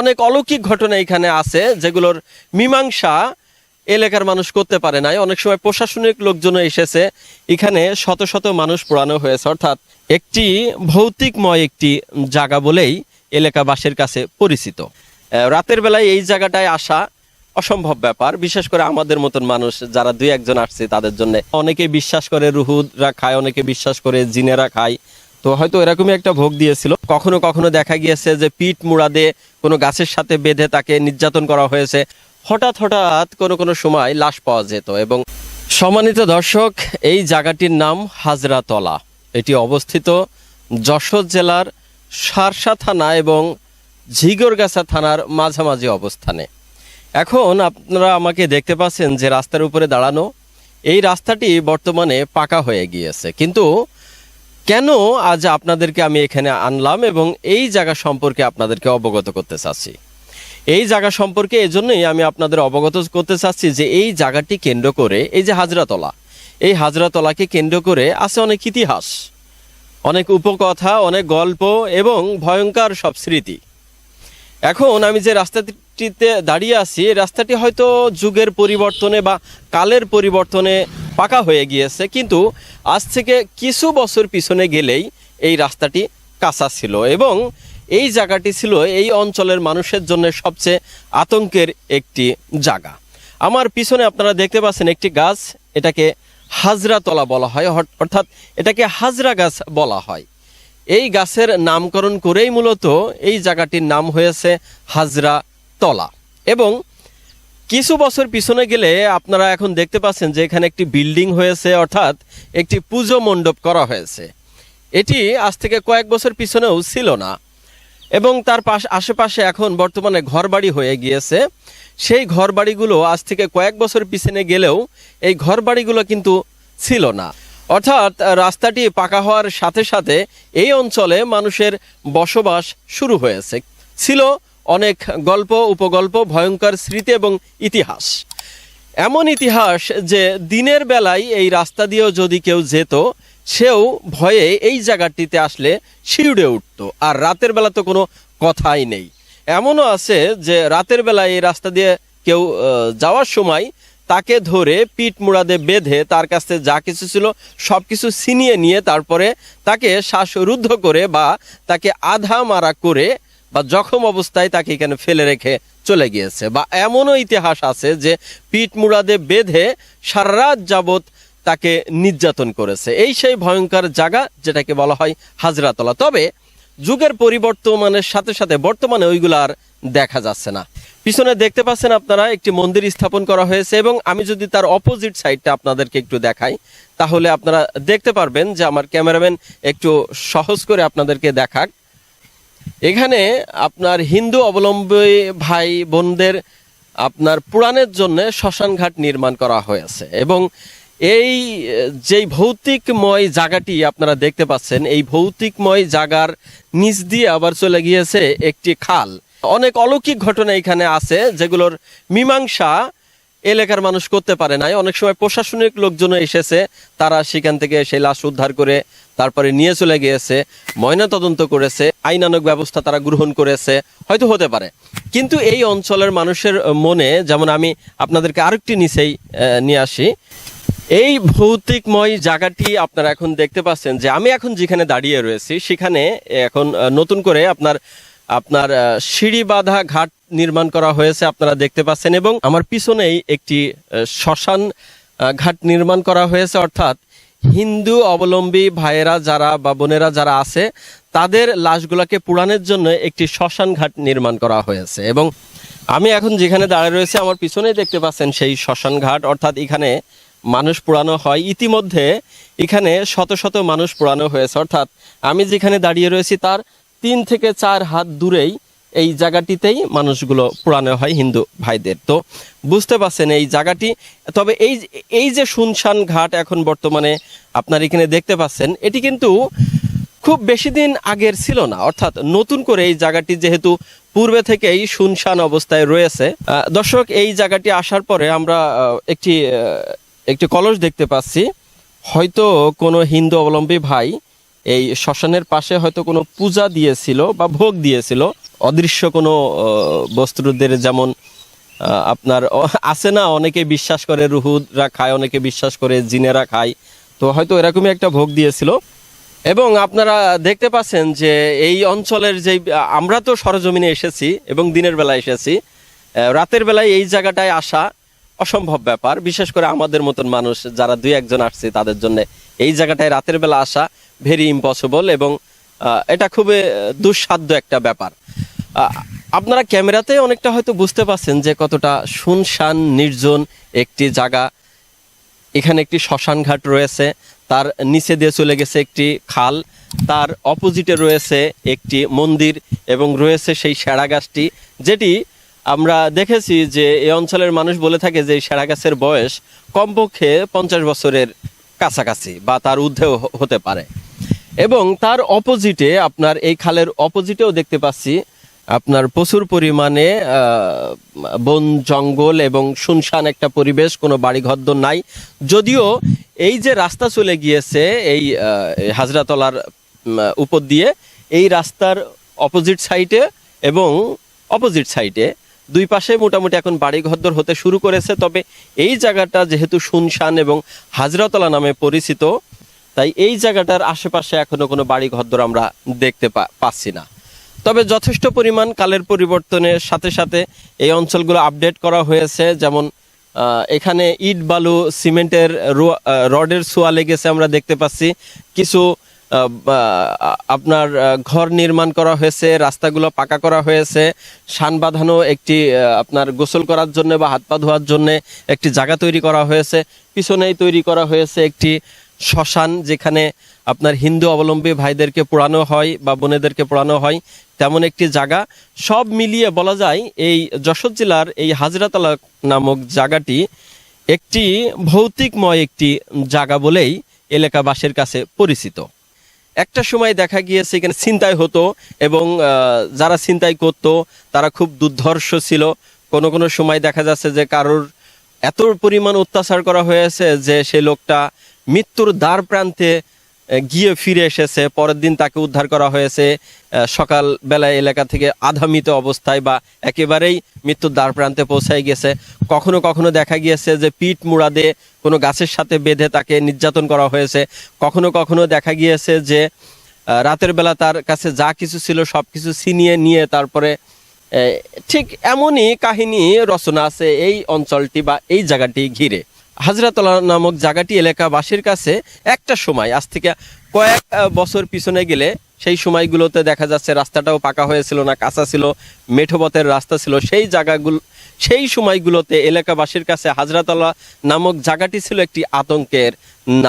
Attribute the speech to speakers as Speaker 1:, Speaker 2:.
Speaker 1: অনেক অলৌকিক ঘটনা এখানে আছে, যেগুলোর মীমাংসা এলাকার মানুষ করতে পারে নাই। অনেক সময় প্রশাসনিক লোকজন এসেছে। এখানে শত শত মানুষ পোড়ানো হয়েছে। অর্থাৎ একটি ভৌতিকময় একটি জায়গা বলেই এলাকাবাসীর কাছে পরিচিত। রাতের বেলায় এই জায়গাটায় আসা অসম্ভব ব্যাপার। বিশেষ করে আমাদের মতন মানুষ, যারা দুই একজন আসছে, তাদের জন্য অনেকে বিশ্বাস করে রুহুদরা খায়, অনেকে বিশ্বাস করে জিনেরা খায়। তো হয়তো এরকমই একটা ভোগ দিয়েছিল। কখনো কখনো দেখা গিয়েছে যে পিঠ মুড়া দিয়ে কোনো গাছের সাথে বেঁধে তাকে নির্যাতন করা হয়েছে। হঠাৎ হঠাৎ কোনো কোনো সময় লাশ পাওয়া যেত এবং সম্মানিত দর্শক, এই জায়গাটির নাম হাজরাতলা। এটি অবস্থিত যশোর জেলার সারসা থানা এবং ঝিগরগাছা থানার মাঝামাঝি অবস্থানে। এখন আপনারা আমাকে দেখতে পাচ্ছেন যে রাস্তার উপরে দাঁড়ানো, এই রাস্তাটি বর্তমানে পাকা হয়ে গিয়েছে। কিন্তু কেন আজ আপনাদেরকে আমি এখানে আনলাম এবং এই জায়গা সম্পর্কে আপনাদেরকে অবগত করতে চাচ্ছি? এই জায়গা সম্পর্কে এজন্যই আমি আপনাদের অবগত করতে চাচ্ছি যে এই জায়গাটি কেন্দ্র করে এই যে হাজরাতলা, এই হাজরাতলাকে কেন্দ্র করে আছে অনেক ইতিহাস, অনেক উপকথা, অনেক গল্প এবং ভয়ঙ্কর সব স্মৃতি। এখন আমি যে রাস্তাটিতে দাঁড়িয়ে আছি রাস্তাটি হয়তো যুগের পরিবর্তনে বা কালের পরিবর্তনে পাকা হয়ে গিয়েছে, কিন্তু আজ থেকে কিছু বছর পিছনে গেলেই এই রাস্তাটি কাঁচা ছিল এবং এই জায়গাটি ছিল এই অঞ্চলের মানুষের জন্য সবচেয়ে আতঙ্কের একটি জায়গা। আমার পিছনে আপনারা দেখতে পাচ্ছেন একটি গাছ, এটাকে হাজরাতলা বলা হয় অর্থাৎ এটাকে হাজরা গাছ বলা হয়। এই গাছের নামকরণ করেই মূলত এই জায়গাটির নাম হয়েছে হাজরা তলা এবং কিছু বছর পিছনে গেলে আপনারা এখন দেখতে পাচ্ছেন যে এখানে একটি বিল্ডিং হয়েছে, অর্থাৎ একটি পুজো মণ্ডপ করা হয়েছে। এটি আজ থেকে কয়েক বছর পিছনেও ছিল না এবং তার পাশ, আশেপাশে এখন বর্তমানে ঘরবাড়ি হয়ে গিয়েছে। সেই ঘরবাড়িগুলো আজ থেকে কয়েক বছর পিছনে গেলেও এই ঘরবাড়িগুলো কিন্তু ছিল না। অর্থাৎ রাস্তাটি পাকা হওয়ার সাথে সাথে এই অঞ্চলে মানুষের বসবাস শুরু হয়েছে। ছিল অনেক গল্প, উপগল্প, ভয়ঙ্কর স্মৃতি এবং ইতিহাস। এমন ইতিহাস যে দিনের বেলায় এই রাস্তা দিয়েও যদি কেউ যেত, সেও ভয়ে এই জায়গাটিতে আসলে শিউড়ে উঠতো। আর রাতের বেলা তো কোনো কথাই নেই। এমনও আছে যে রাতের বেলায় এই রাস্তা দিয়ে কেউ যাওয়ার সময় তাকে ধরে পিঠ মুড়াদে বেঁধে তার কাছে যা কিছু ছিল সব কিছু ছিনিয়ে নিয়ে তারপরে তাকে শ্বাসরুদ্ধ করে বা তাকে আধা মারা করে বা জখম অবস্থায় তাকে এখানে ফেলে রেখে চলে গিয়েছে। বা এমনও ইতিহাস আছে যে পিঠ মুড়াদে বেঁধে সারা রাত যাবৎ তাকে নির্যাতন করেছে। এই সেই ভয়ঙ্কর জায়গা যেটাকে বলা হয় হাজরাতলা। তবে যুগের পরিবর্তমানের সাথে সাথে বর্তমানে ওইগুলো আর দেখা যাচ্ছে না। পিছনে দেখতে পাচ্ছেন আপনারা, একটি মন্দির স্থাপন করা হয়েছে এবং আমি যদি তার অপোজিট সাইডটা আপনাদেরকে একটু দেখাই, তাহলে আপনারা দেখতে পারবেন যে আমার ক্যামেরাম্যান একটু সহজ করে আপনাদেরকে দেখাক। এখানে আপনার হিন্দু অবলম্বী ভাই বোনদের আপনার পুরাণের জন্য শ্মশান ঘাট নির্মাণ করা হয়েছে। এবং এই, যেই ভৌতিকময় জায়গাটি আপনারা দেখতে পাচ্ছেন, এই ভৌতিকময় জায়গার নিচ দিয়ে আবার চলে গিয়েছে একটি খাল। অনেক অলৌকিক ঘটনা এখানে আছে, যেগুলোর মীমাংসা এলাকার মানুষ করতে পারে নাই। অনেক সময় প্রশাসনিক লোকজন এসেছে, তারা সেখান থেকে সেই লাশ উদ্ধার করে তারপরে নিয়ে চলে গিয়েছে, ময়না তদন্ত করেছে আইনানক ব্যবস্থা তারা গ্রহণ করেছে, হয়তো হতে পারে। কিন্তু এই অঞ্চলের মানুষের মনে, যেমন আমি আপনাদেরকে আরেকটি নিচেই নিয়ে আসি, এই ভৌতিকময় জায়গাটি আপনারা এখন দেখতে পাচ্ছেন যে আমি এখন যেখানে দাঁড়িয়ে রয়েছি, সেখানে এখন নতুন করে আপনার আপনার সিঁড়ি বাঁধা ঘাট নির্মাণ করা হয়েছে, আপনারা দেখতে পাচ্ছেন। এবং আমার পিছনেই একটি শ্মশান ঘাট নির্মাণ করা হয়েছে। অর্থাৎ হিন্দু অবলম্বী ভাইয়েরা যারা বা বোনেরা যারা আছে, তাদের লাশগুলোকে পুরাণের জন্য একটি শ্মশান ঘাট নির্মাণ করা হয়েছে। এবং আমি এখন যেখানে দাঁড়িয়ে রয়েছে, আমার পিছনেই দেখতে পাচ্ছেন সেই শ্মশান ঘাট। অর্থাৎ এখানে মানুষ পোড়ানো হয়। ইতিমধ্যে এখানে শত শত মানুষ পোড়ানো হয়েছে। অর্থাৎ আমি যেখানে দাঁড়িয়ে রয়েছি, তার তিন থেকে চার হাত দূরেই এই জায়গাটিতেই মানুষগুলো পোড়ানো হয় হিন্দু ভাইদের। তো বুঝতে পারছেন এই জায়গাটি। তবে এই এই যে শুনশান ঘাট এখন বর্তমানে আপনার এখানে দেখতে পাচ্ছেন, এটি কিন্তু খুব বেশি দিন আগের ছিল না। অর্থাৎ নতুন করে এই জায়গাটি যেহেতু পূর্বে থেকেই শুনশান অবস্থায় রয়েছে। দর্শক, এই জায়গাটি আসার পরে আমরা একটি একটি কলস দেখতে পাচ্ছি। হয়তো কোনো হিন্দু অবলম্বী ভাই এই শ্মশানের পাশে হয়তো কোনো পূজা দিয়েছিল বা ভোগ দিয়েছিল। অদৃশ্য কোনো বস্তুদের যেমন আপনার আছে না, অনেকে বিশ্বাস করে রুহুরা খায়, অনেকে বিশ্বাস করে জিনেরা খায়। তো হয়তো এরকমই একটা ভোগ দিয়েছিল। এবং আপনারা দেখতে পাচ্ছেন যে এই অঞ্চলের যে আমরা তো সরজমিনে এসেছি এবং দিনের বেলা এসেছি। রাতের বেলায় এই জায়গাটায় আসা অসম্ভব ব্যাপার। বিশেষ করে আমাদের মতন মানুষ, যারা দুই একজন আসছে, তাদের জন্য এই জায়গাটায় রাতের বেলা আসা ভেরি ইম্পসিবল এবং এটা খুবই দুঃসাধ্য একটা ব্যাপার। আপনারা ক্যামেরাতে অনেকটা হয়তো বুঝতে পারছেন যে কতটা শুনশান, নির্জন একটি জায়গা। এখানে একটি শ্মশান ঘাট রয়েছে, তার নিচে দিয়ে চলে গেছে একটি খাল, তার অপোজিটে রয়েছে একটি মন্দির এবং রয়েছে সেই সেরা গাছটি, যেটি আমরা দেখেছি যে এই অঞ্চলের মানুষ বলে থাকে যে সেরা গাছের বয়স কমপক্ষে পঞ্চাশ বছরের কাছাকাছি বা তার ঊর্ধ্বেও হতে পারে। এবং তার অপোজিটে, আপনার এই খালের অপোজিটেও দেখতে পাচ্ছি আপনার প্রচুর পরিমাণে বন, জঙ্গল এবং শুনশান একটা পরিবেশ, কোনো বাড়ি ঘরদোর নাই। যদিও এই যে রাস্তা চলে গিয়েছে, এই হাজরাতলার উপর দিয়ে, এই রাস্তার অপোজিট সাইডে এবং অপোজিট সাইডে দুই পাশে মোটামুটি এখন বাড়ি ঘরদোর হতে শুরু করেছে। তবে এই জায়গাটা যেহেতু শুনশান এবং হাজরাতলা নামে পরিচিত, তাই এই জায়গাটার আশেপাশে এখনও কোনো বাড়ি ঘরদোর আমরা দেখতে পাচ্ছি না। তবে যথেষ্ট পরিমাণ কালের পরিবর্তনের সাথে সাথে এই অঞ্চলগুলো আপডেট করা হয়েছে। যেমন এখানে ইট, বালু, সিমেন্টের রডের ছোঁয়া লেগেছে আমরা দেখতে পাচ্ছি। কিছু আপনার ঘর নির্মাণ করা হয়েছে, রাস্তাগুলো পাকা করা হয়েছে। সান বাঁধানো একটি আপনার গোসল করার জন্য বা হাত পা ধোয়ার জন্য একটি জায়গা তৈরি করা হয়েছে। পিছনেই তৈরি করা হয়েছে একটি শ্মশান যেখানে আপনার হিন্দু অবলম্বী ভাইদেরকে পোড়ানো হয় বা বোনেদেরকে পোড়ানো হয়। তেমন একটি জায়গা। সব মিলিয়ে বলা যায়, এই যশোর জেলার এই হাজরাতলা নামক জায়গাটি একটি ভৌতিকময় একটি জায়গা বলেই এলাকাবাসীর কাছে পরিচিত। একটা সময় দেখা গিয়েছে, এখানে ছিনতাই হতো এবং যারা ছিনতাই করতো, তারা খুব দুর্ধর্ষ ছিল। কোনো কোনো সময় দেখা যাচ্ছে যে কারোর এত পরিমাণ অত্যাচার করা হয়েছে যে সে লোকটা মৃত্যুর দ্বার প্রান্তে গিয়ে ফিরে এসেছে। পরের দিন তাকে উদ্ধার করা হয়েছে সকাল বেলায় এলাকা থেকে আধামিত অবস্থায় বা একেবারেই মৃত্যুর দ্বার প্রান্তে পৌঁছায় গেছে। কখনো কখনো দেখা গিয়েছে যে পিঠ মুড়া দিয়ে কোনো গাছের সাথে বেঁধে তাকে নির্যাতন করা হয়েছে। কখনো কখনো দেখা গিয়েছে যে রাতের বেলা তার কাছে যা কিছু ছিল সব কিছু ছিনিয়ে নিয়ে তারপরে ঠিক এমনই কাহিনী রচনা আছে এই অঞ্চলটি বা এই জায়গাটি ঘিরে। হাজরাতলা নামক জায়গাটি এলাকাবাসীর কাছে একটা সময়, আজ থেকে কয়েক বছর পিছনে গেলে সেই সময়গুলোতে দেখা যাচ্ছে রাস্তাটাও পাকা হয়েছিল না, কাঁচা ছিল, মেঠোপথের রাস্তা ছিল। সেই জায়গাগুলো সেই সময়গুলোতে এলাকাবাসীর কাছে হাজরাতলা নামক জায়গাটি ছিল একটি আতঙ্কের নাম।